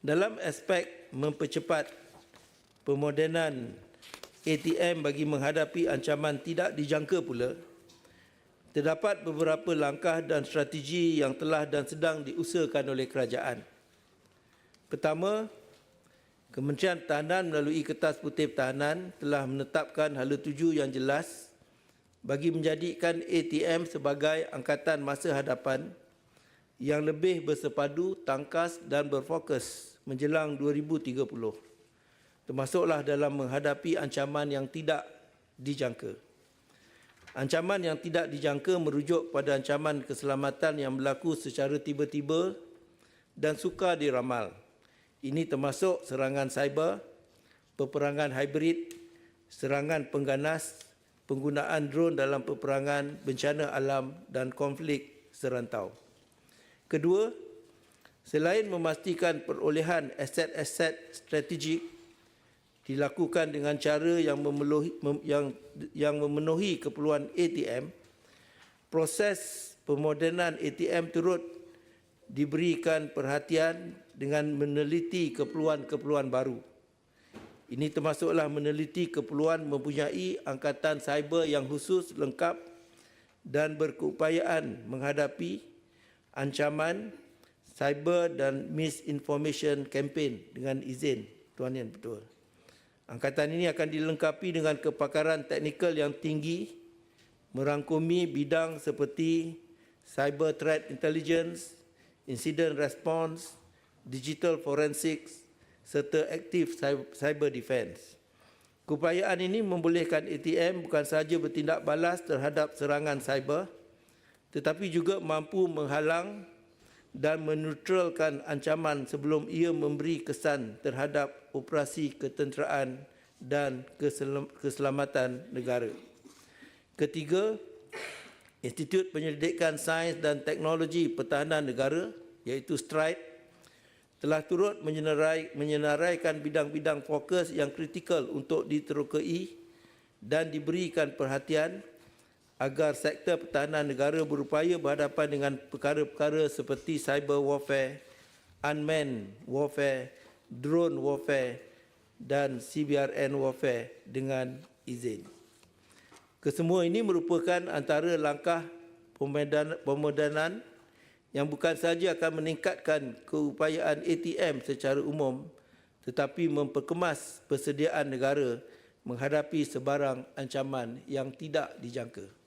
Dalam aspek mempercepat pemodenan ATM bagi menghadapi ancaman tidak dijangka pula, terdapat beberapa langkah dan strategi yang telah dan sedang diusahakan oleh kerajaan. Pertama, Kementerian Pertahanan melalui Kertas Putih Pertahanan telah menetapkan hala tuju yang jelas bagi menjadikan ATM sebagai angkatan masa hadapan yang lebih bersepadu, tangkas dan berfokus menjelang 2030. Termasuklah dalam menghadapi ancaman yang tidak dijangka. Ancaman yang tidak dijangka merujuk pada ancaman keselamatan yang berlaku secara tiba-tiba dan sukar diramal. Ini termasuk serangan cyber, peperangan hibrid, serangan pengganas, penggunaan drone dalam peperangan, bencana alam dan konflik serantau. Kedua, selain memastikan perolehan aset-aset strategik dilakukan dengan cara yang memenuhi, yang, yang memenuhi keperluan ATM, proses pemodenan ATM turut diberikan perhatian dengan meneliti keperluan-keperluan baru. Ini termasuklah meneliti keperluan mempunyai angkatan cyber yang khusus lengkap dan berkeupayaan menghadapi ancaman cyber dan misinformation campaign dengan izin Tuan Yang Betul. Angkatan ini akan dilengkapi dengan kepakaran teknikal yang tinggi merangkumi bidang seperti cyber threat intelligence, incident response, digital forensics serta aktif cyber defense. Keupayaan ini membolehkan ATM bukan sahaja bertindak balas terhadap serangan cyber tetapi juga mampu menghalang dan menetralkan ancaman sebelum ia memberi kesan terhadap operasi ketenteraan dan keselamatan negara. Ketiga, Institut Penyelidikan Sains dan Teknologi Pertahanan Negara iaitu STRIDE telah turut menyenarai, menyenaraikan bidang-bidang fokus yang kritikal untuk diterokai dan diberikan perhatian agar sektor pertahanan negara berupaya berhadapan dengan perkara-perkara seperti cyber warfare, unmanned warfare, drone warfare dan CBRN warfare dengan izin. Kesemua ini merupakan antara langkah pemodenan yang bukan sahaja akan meningkatkan keupayaan ATM secara umum tetapi memperkemas persediaan negara menghadapi sebarang ancaman yang tidak dijangka.